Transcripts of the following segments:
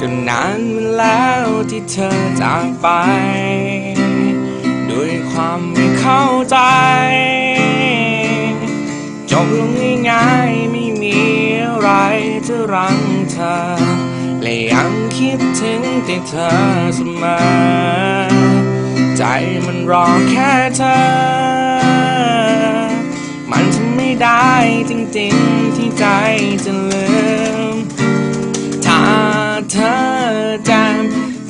ก็นานมาแล้วที่เธอจากไป ด้วยความไม่เข้าใจ จบลงง่ายๆไม่มีอะไรจะรังเธอ และยังคิดถึงแต่เธอเสมอ ใจมันรอแค่เธอ มันทำไม่ได้จริงๆ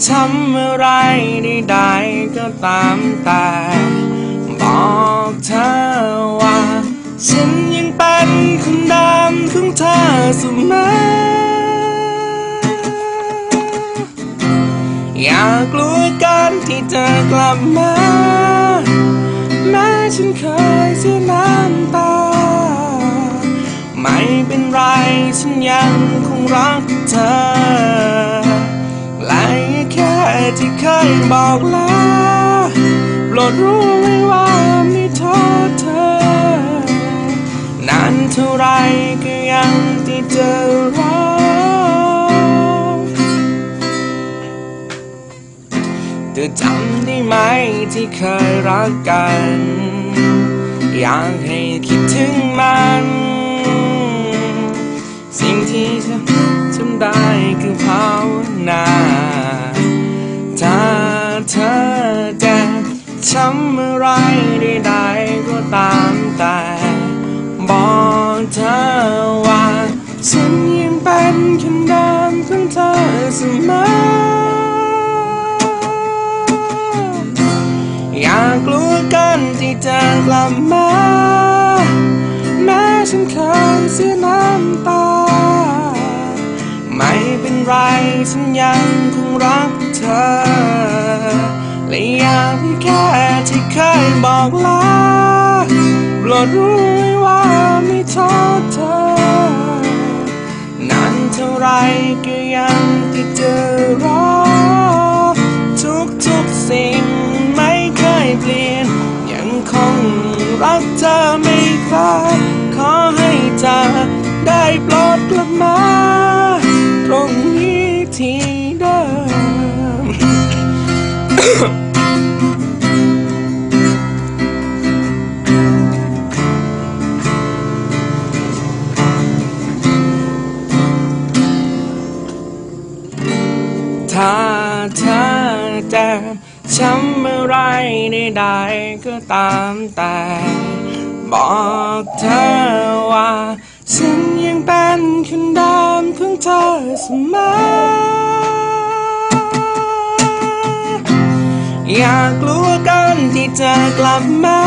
ทำอะไรใดๆก็ตามแต่ บอกเธอว่า ฉันยังเป็นคนเดิมของเธอเสมออย่ากลัวกันที่จะกลับมาแม้ฉันเคยเสียน้ำตา ไม่เป็นไรฉันยังคงรักเธอ ยบอกลาโปรดรู้ไว้ว่าม่โทษเธอนานเท่าไรก็ยังที่จะรอเธอจำได้ไหมที่เคยรักกัน อยากให้คิดถึงมัน สิ่งที่ฉันทำได้คือภาวนาถ้าเธอจะ ทำอะไรใดๆก็ตามแต่ บอกเธอว่าฉันยังเป็นคนเดิมของเธอเสมออย่ากลัวกันที่จะกลับมา แม้ฉันเคยเสียน้ำตา ไม่เป็นไรฉันยังคงรักเธอ และอยากให้แค่ที่เคยบอกลาโปรดรู้ไว้ว่าไม่โทษเธอนานเท่าไรก็ยังที่จะรอ ทุกทุกสิ่งไม่เคยเปลี่ยน ยังคงรักเธอไม่คลาย เธอจะทำอะไรใดๆก็ตามแต่ บอกเธอว่า ฉันยังเป็นคนเดิมของเธอเสมออยากลัวกันที่จะกลับมา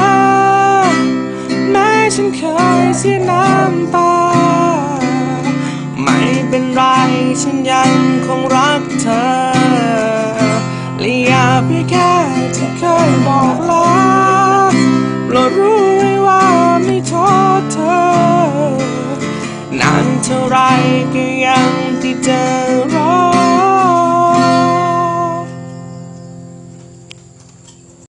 แม้ฉันเคยเสียน้ำตา ไม่เป็นไรฉันยังคงรักเธอ เพียงแค่ที่เคยบอกลา